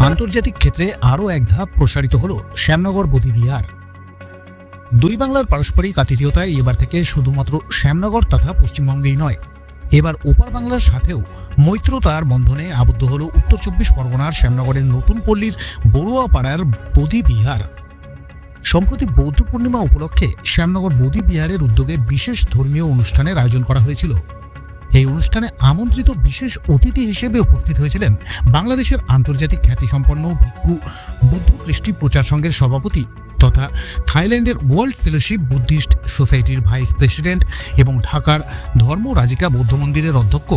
আন্তর্জাতিক ক্ষেত্রে আরও এক ধাপ প্রসারিত হল শ্যামনগর বদিবিহার দুই বাংলার পারস্পরিক আতিথেয়তায় এবার থেকে শুধুমাত্র শ্যামনগর তথা পশ্চিমবঙ্গেই নয়। এবার ওপার বাংলার সাথেও মৈত্রতার বন্ধনে আবদ্ধ হল উত্তর চব্বিশ পরগনার শ্যামনগরের নতুন পল্লীর বড়ুয়াপাড়ার বদিবিহার। সম্প্রতি বৌদ্ধ পূর্ণিমা উপলক্ষে শ্যামনগর বৌদি বিহারের উদ্যোগে বিশেষ ধর্মীয় অনুষ্ঠানের আয়োজন করা হয়েছিল। এই অনুষ্ঠানে আমন্ত্রিত বিশেষ অতিথি হিসেবে উপস্থিত হয়েছিলেন বাংলাদেশের আন্তর্জাতিক খ্যাতিসম্পন্ন ভিক্ষু বুদ্ধ কৃষ্টি প্রচার সংঘের সভাপতি তথা থাইল্যান্ডের ওয়ার্ল্ড ফেলোশিপ বুদ্ধিস্ট সোসাইটির ভাইস প্রেসিডেন্ট এবং ঢাকার ধর্মরাজিকা বৌদ্ধ মন্দিরের অধ্যক্ষ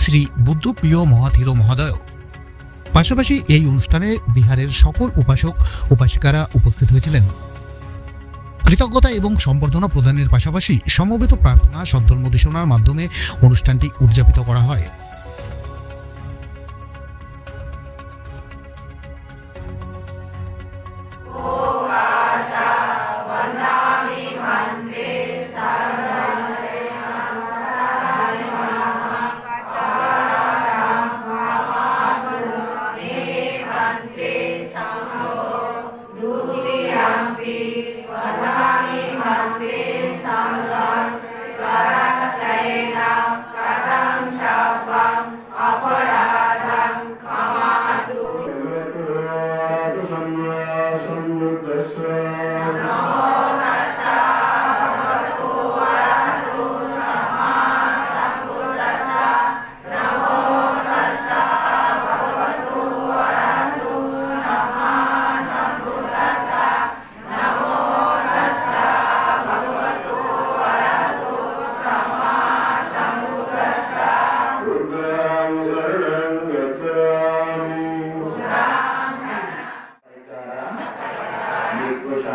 শ্রী বুদ্ধপ্রিয় মহাথির মহোদয়। পাশাপাশি এই অনুষ্ঠানে বিহারের সকল উপাসক, উপাসিকারা উপস্থিত হয়েছিলেন। কৃতজ্ঞতা এবং সম্বর্ধনা প্রদানের পাশাপাশি সমবেত প্রার্থনা সদ্ধর্মদেশনার মাধ্যমে অনুষ্ঠানটি উদযাপিত করা হয়।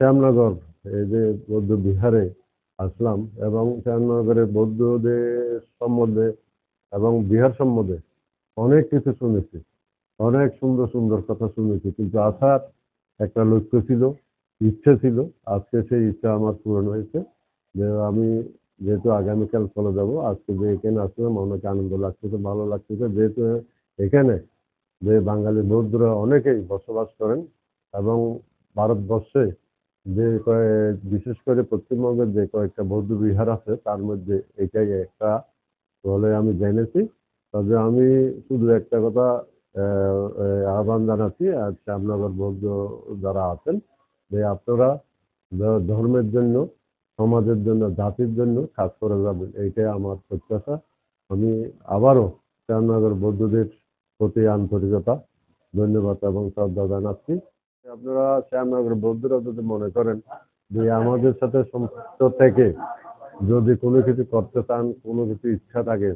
শ্যামনগর, এই যে বৌদ্ধ বিহারে আসলাম এবং শ্যামনগরের বৌদ্ধদের সম্বন্ধে এবং বিহার সম্বন্ধে অনেক কিছু শুনেছি, অনেক সুন্দর সুন্দর কথা শুনেছি। কিন্তু আসার একটা লক্ষ্য ছিল, ইচ্ছে ছিল, আজকে সেই ইচ্ছা আমার পূরণ হয়েছে যে আমি যেহেতু আগামীকাল চলে যাব, আজকে যে এখানে আসলাম, অনেক আনন্দ লাগতেছে, ভালো লাগতেছে। যেহেতু এখানে যে বাঙালি বৌদ্ধরা অনেকেই বসবাস করেন এবং ভারতবর্ষে যে বিশেষ করে পশ্চিমবঙ্গের যে কয়েকটা বৌদ্ধ বিহার আছে তার মধ্যে এটাই একটা। বলে আমি জেনেছি। তবে আমি শুধু একটা কথা আহ, আহ, আহ্বান জানাচ্ছি আর শ্যামনগর বৌদ্ধ যারা আছেন যে আপনারা ধর্মের জন্য সমাজের জন্য জাতির জন্য কাজ করে যাবেন। এইটাই আমার প্রত্যাশা। আমি আবারও শ্যামনগর বৌদ্ধদের প্রতি আন্তরিকতা ধন্যবাদ এবং শ্রদ্ধা জানাচ্ছি। আপনারা শ্যামনগর বৌদ্ধরা যদি মনে করেন যে আমাদের সাথে সম্পৃক্ত থেকে যদি কোনো কিছু করতে চান কোনো কিছু ইচ্ছা থাকে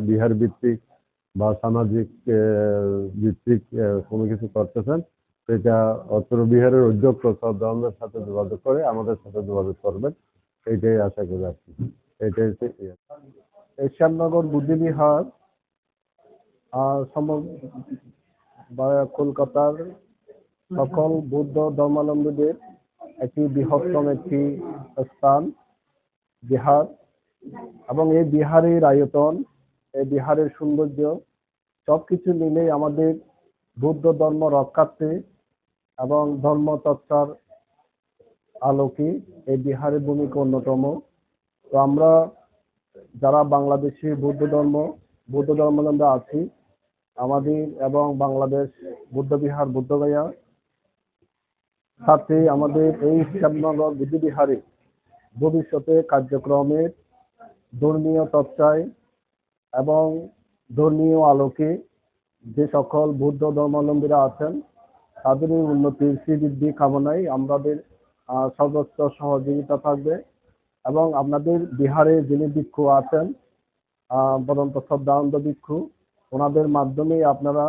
বিহার ভিত্তিক বা সামাজিক ভিত্তিক কোনো কিছু করতে চান সেটা অত্র বিহারের অধ্যক্ষ সদ্দামের সাথে যোগাযোগ করে আমাদের সাথে যোগাযোগ করবেন। এইটাই আশা করি কি এটাই হচ্ছে শ্যামনগর বুদ্ধিবিহার আহ, সম- বা কলকাতার সকল বৌদ্ধ ধর্মাবলম্বীদের একটি বৃহত্তম একটি স্থান, বিহার। এবং এই বিহারের আয়তন, এই বিহারের সৌন্দর্য সবকিছু মিলে আমাদের বৌদ্ধ ধর্ম রক্ষার্থে এবং ধর্ম চর্চার আলোকে এই বিহারের ভূমিকা অন্যতম। তো আমরা যারা বাংলাদেশি বৌদ্ধ ধর্ম, বৌদ্ধ ধর্মাবলম্বী আছি, আমাদের এবং বাংলাদেশ বুদ্ধবিহার বুদ্ধগয়া সাথে আমাদের এই শ্যামনগর বুদ্ধবিহারে ভবিষ্যতে কার্যক্রমের ধর্মীয় চর্চায় এবং ধর্মীয় আলোকে যে সকল বৌদ্ধ ধর্মাবলম্বীরা আছেন তাদের উন্নতির শ্রীবৃদ্ধি কামনায় আমাদের সর্বোচ্চ সহযোগিতা থাকবে এবং আপনাদের বিহারে যিনি ভিক্ষু আছেন বদন্ত শ্রদ্ধানন্দ ভিক্ষু, ওনাদের মাধ্যমে আপনারা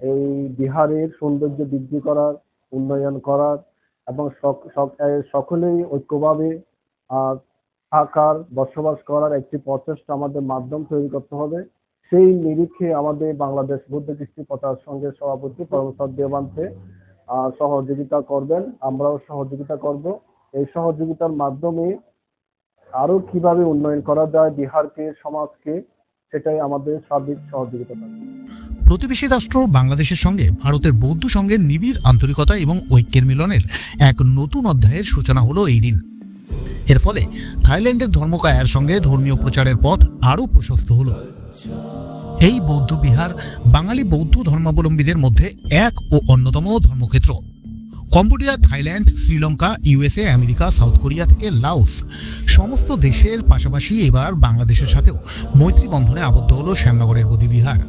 এই বিহারের সৌন্দর্য বৃদ্ধি করার উন্নয়ন করার এবং সক- সক- সকলেই ঐক্যভাবে থাকার, বসবাস করার একটি প্রচেষ্টা আমাদের মাধ্যম তৈরি করতে হবে। সেই নিরিখে আমাদের বাংলাদেশ বুদ্ধ কৃষ্টি প্রচার সংঘের সভাপতি পরমসর দেবান্তে সহযোগিতা করবেন। আমরাও সহযোগিতা করব। এই সহযোগিতার মাধ্যমে আরও কীভাবে উন্নয়ন করা যায়, বিহারকে, সমাজকে, সেটাই আমাদের সার্বিক সহযোগিতা প্রতিবেশী রাষ্ট্র বাংলাদেশের সঙ্গে ভারতের বৌদ্ধ সংঘের নিবিড় আন্তরিকতা এবং ঐক্যের মিলনের এক নতুন অধ্যায়ের সূচনা হলো এই দিন। এর ফলে থাইল্যান্ডের ধর্মকায়ার সঙ্গে ধর্মীয় প্রচারের পথ আরও প্রশস্ত হলো। এই বৌদ্ধ বিহার বাঙালি বৌদ্ধ ধর্মাবলম্বীদের মধ্যে এক ও অন্যতম ধর্মক্ষেত্র। Cambodia, Thailand, Sri Lanka, USA, America, South Korea থেকে লাওস সমস্ত দেশের পাশাপাশি এবার বাংলাদেশের সাথেও মৈত্রী বন্ধনে আবদ্ধ হল শ্যামনগরের বোধিবিহার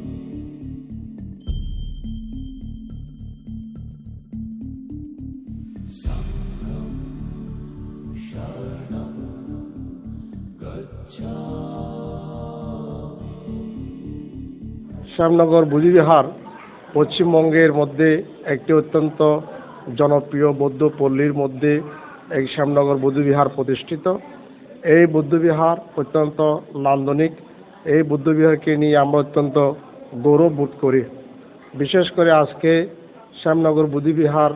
শ্যামনগর বুদ্ধিবিহার পশ্চিমবঙ্গের মধ্যে একটি অত্যন্ত জনপ্রিয় বৌদ্ধ পল্লীর মধ্যে এই শ্যামনগর বুদ্ধবিহার প্রতিষ্ঠিত। এই বুদ্ধবিহার অত্যন্ত নান্দনিক। এই বুদ্ধবিহারকে নিয়ে আমরা অত্যন্ত গৌরব বোধ করি। বিশেষ করে আজকে শ্যামনগর বুদ্ধিবিহার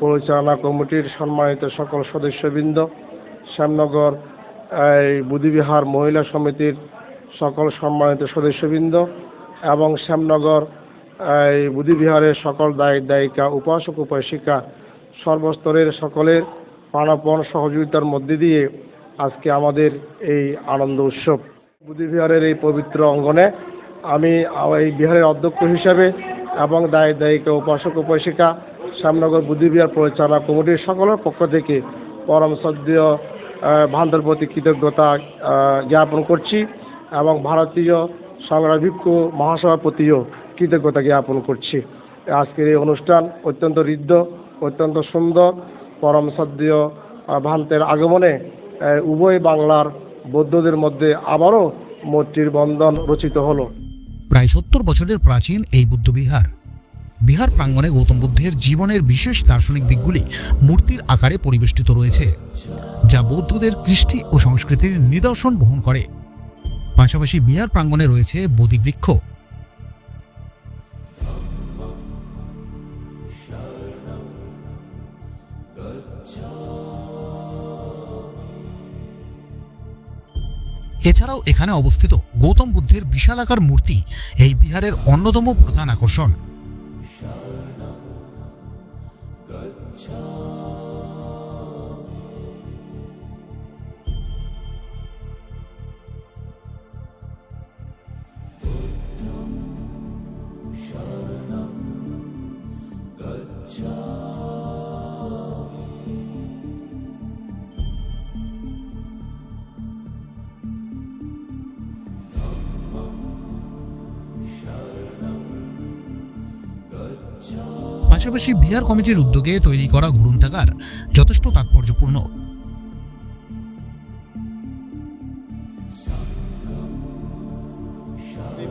পরিচালনা কমিটির সম্মানিত সকল সদস্যবৃন্দ, শ্যামনগর এই বুদ্ধিবিহার মহিলা সমিতির সকল সম্মানিত সদস্যবৃন্দ এবং শ্যামনগর এই বুদ্ধিবিহারের সকল দায়ী দায়িকা, উপাসক, উপাসিকা, সর্বস্তরের সকলের প্রাণপণ সহযোগিতার মধ্যে দিয়ে আজকে আমাদের এই আনন্দ উৎসব। বুদ্ধিবিহারের এই পবিত্র অঙ্গনে আমি এই বিহারের অধ্যক্ষ হিসাবে এবং দায়ী দায়িকা, উপাসক, উপাসিকা, শ্যামনগর বুদ্ধিবিহার পরিচালনা কমিটির সকলের পক্ষ থেকে পরম শ্রদ্ধেয় ভান্ডার প্রতি কৃতজ্ঞতা জ্ঞাপন করছি এবং ভারতীয় সংগ্রাম ভিক্ষু মহাসভাপতিও কৃতজ্ঞতা জ্ঞাপন করছি। আজকের এই অনুষ্ঠান অত্যন্ত হৃদ্য অত্যন্ত সুন্দর পরম আহ, ভান্তের আগমনে উভয় বাংলার বৌদ্ধদের মধ্যে আবারও মৈত্রীর বন্ধন রচিত হলো। প্রায় সত্তর বছরের প্রাচীন এই বুদ্ধবিহার বিহার প্রাঙ্গণে গৌতম বুদ্ধের জীবনের বিশেষ দার্শনিক দিকগুলি মূর্তির আকারে পরিবেষ্টিত রয়েছে। যা বৌদ্ধদের কৃষ্টি ও সংস্কৃতির নিদর্শন বহন করে। পাশাপাশি বিহার প্রাঙ্গণে রয়েছে বোধিবৃক্ষ এছাড়াও এখানে অবস্থিত গৌতম বুদ্ধের বিশালাকার মূর্তি এই বিহারের অন্যতম প্রধান আকর্ষণ। পাশাপাশি বিহার কমিটির উদ্যোগে তৈরি করা গ্রন্থাগার যথেষ্ট তাৎপর্যপূর্ণ।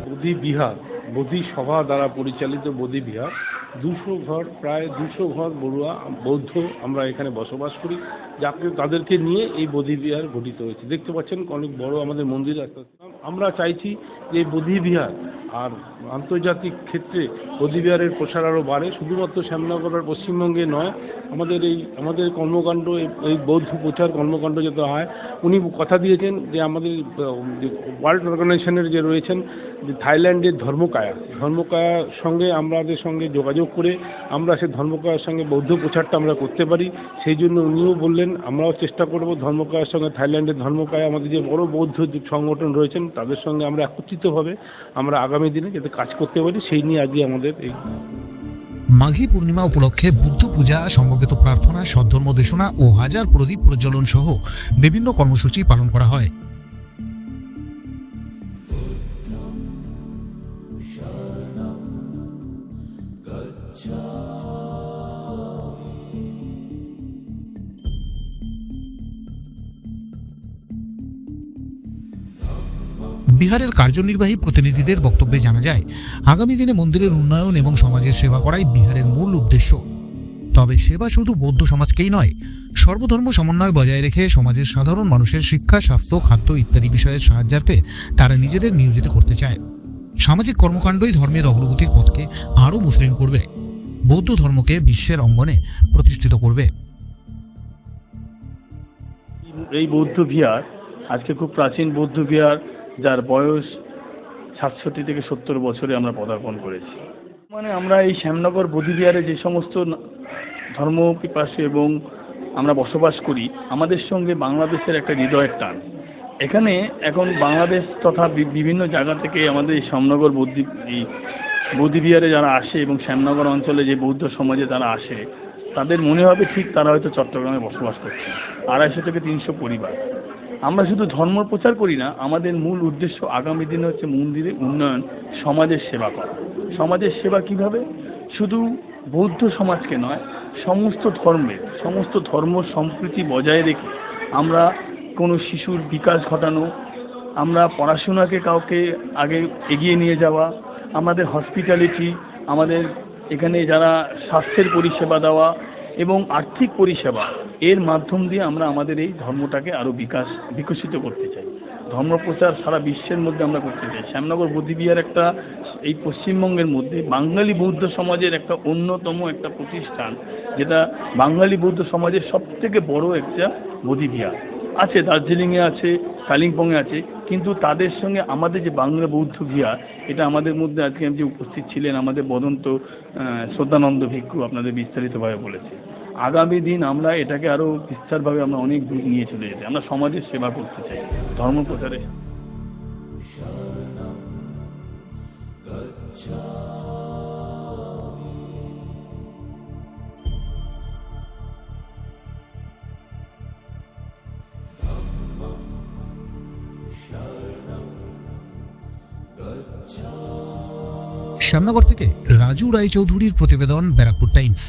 বোধি বিহার বোধি সভা দ্বারা পরিচালিত বোধি বিহার, দুশো ঘর, প্রায় দুশো ঘর বড়ুয়া, বৌদ্ধ আমরা এখানে বসবাস করি যাকে তাদেরকে নিয়ে এই বোধি বিহার গঠিত হয়েছে। দেখতে পাচ্ছেন অনেক বড় আমাদের মন্দির আমরা চাইছি যে বোধি বিহার আর আন্তর্জাতিক ক্ষেত্রে বোধি প্রসার আরও বাড়ে। শুধুমাত্র শ্যামনগর পশ্চিমবঙ্গে নয়, আমাদের এই, আমাদের কর্মকাণ্ড, এই- বৌদ্ধ প্রচার কর্মকাণ্ড যাতে হয়, উনি কথা দিয়েছেন যে আমাদের ওয়ার্ল্ড অর্গানাইজেশনের যে রয়েছেন, যে থাইল্যান্ডের ধর্মকায়া, ধর্মকায়ার সঙ্গে আমাদের সঙ্গে যোগাযোগ করে আমরা সে ধর্মকায়ার সঙ্গে বৌদ্ধ প্রচারটা আমরা করতে পারি। সেই জন্য উনিও বললেন, আমরাও চেষ্টা করব ধর্মকায়ার সঙ্গে, থাইল্যান্ডের ধর্মকায়া, আমাদের যে বড় বৌদ্ধ সংগঠন রয়েছেন, তাদের সঙ্গে আমরা একত্রিতভাবে আমরা আগামী দিনে যাতে কাজ করতে পারি সেই নিয়ে আজকে আমাদের এই মাঘী পূর্ণিমা উপলক্ষে বুদ্ধ পূজা সমবেত প্রার্থনা সদ্ধর্ম দেশনা ও হাজার প্রদীপ প্রজ্বলন সহ বিভিন্ন কর্মসূচি পালন করা হয়। বিহারের কার্যনির্বাহী প্রতিনিধিদের বক্তব্যে জানা যায়, আগামী দিনে মন্দিরের উন্নয়ন এবং সমাজের সেবা করাই বিহারের মূল উদ্দেশ্য। তবে সেবা শুধু বৌদ্ধ সমাজকেই নয়, সর্বধর্ম সমন্বয় বজায় রেখে সমাজের সাধারণ মানুষের শিক্ষা, স্বাস্থ্য, খাদ্য ইত্যাদি বিষয়ের সাহায্যার্থে তারা নিজেদের নিয়োজিত করতে চায়। সামাজিক কর্মকাণ্ডই ধর্মের অগ্রগতির পথকে আরও মসৃণ করবে। বৌদ্ধ ধর্মকে বিশ্বের অঙ্গনে প্রতিষ্ঠিত করবে। এই বৌদ্ধ বিহার, আজকে খুব প্রাচীন বৌদ্ধ বিহার যার বয়স সাতষট্টি থেকে সত্তর বছরে আমরা পদার্পণ করেছি। মানে আমরা এই শ্যামনগর বোধিবিহারে যে সমস্ত ধর্ম পিপাসী এবং আমরা বসবাস করি, আমাদের সঙ্গে বাংলাদেশের একটা হৃদয়ের টান। এখানে এখন বাংলাদেশ তথা বিভিন্ন জায়গা থেকে আমাদের এই শ্যামনগর বৌদ্ধ বৌদ্ধবিহারে যারা আসে এবং শ্যামনগর অঞ্চলে যে বৌদ্ধ সমাজে তারা আসে, তাদের মনে হবে ঠিক তারা হয়তো চট্টগ্রামে বসবাস করছে। আড়াইশো থেকে তিনশো পরিবার। আমরা শুধু ধর্ম প্রচার করি না, আমাদের মূল উদ্দেশ্য আগামী দিনে হচ্ছে মন্দিরের উন্নয়ন, সমাজের সেবা করা। সমাজের সেবা কীভাবে? শুধু বৌদ্ধ সমাজকে নয়, সমস্ত ধর্মের সমস্ত ধর্ম সম্প্রীতি বজায় রেখে আমরা কোনো শিশুর বিকাশ ঘটানো, আমরা পড়াশোনাকে কাউকে আগে এগিয়ে নিয়ে যাওয়া, আমাদের হসপিটালিটি আমাদের এখানে যারা স্বাস্থ্যের পরিষেবা দেওয়া এবং আর্থিক পরিষেবা এর মাধ্যম দিয়ে আমরা আমাদের এই ধর্মটাকে আরও বিকাশ, বিকশিত করতে চাই। ধর্মপ্রচার সারা বিশ্বের মধ্যে আমরা করতে চাই। শ্যামনগর বুদ্ধিবিহার একটা, এই পশ্চিমবঙ্গের মধ্যে বাঙালি বৌদ্ধ সমাজের একটা অন্যতম একটা প্রতিষ্ঠান, যেটা বাঙালি বৌদ্ধ সমাজের সব থেকে বড় একটা বোধিবিহার আছে, দার্জিলিংয়ে আছে, কালিম্পংয়ে আছে, কিন্তু তাদের সঙ্গে আমাদের যে বাংলা বৌদ্ধ বিহার এটা আমাদের মধ্যে আজকে যে উপস্থিত ছিলেন আমাদের বদন্ত শ্রদ্ধানন্দ ভিক্ষু, আপনাদের বিস্তারিতভাবে বলেছে। আগামী দিন আমরা এটাকে আরও বিস্তারভাবে আমরা অনেক দূর নিয়ে চলে যেতে, আমরা সমাজের সেবা করতে চাই, ধর্ম প্রচারে। শ্যামনগর থেকে রাজু রায়চৌধুরীর প্রতিবেদন ব্যারাকপুর টাইমস।